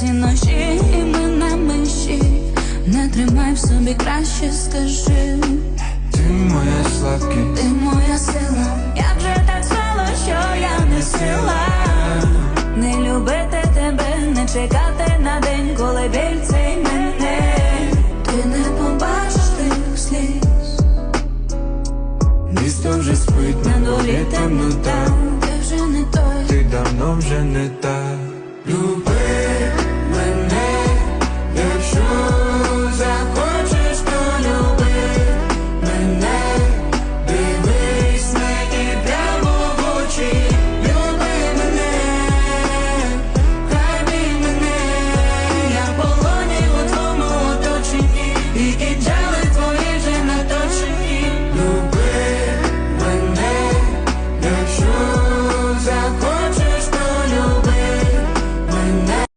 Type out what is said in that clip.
ці ночі, і ми на межі. Не тримай в собі краще, скажи. Ти моя слабкість, Ти моя сила, як же так стало, що я не сила? Не любити тебе, не чекати на день, коли біль цей мене. Ти не побачиш тих сліз. Місто вже спить На дворі темнота, ти вже не той. Ти давно вже не та. Любов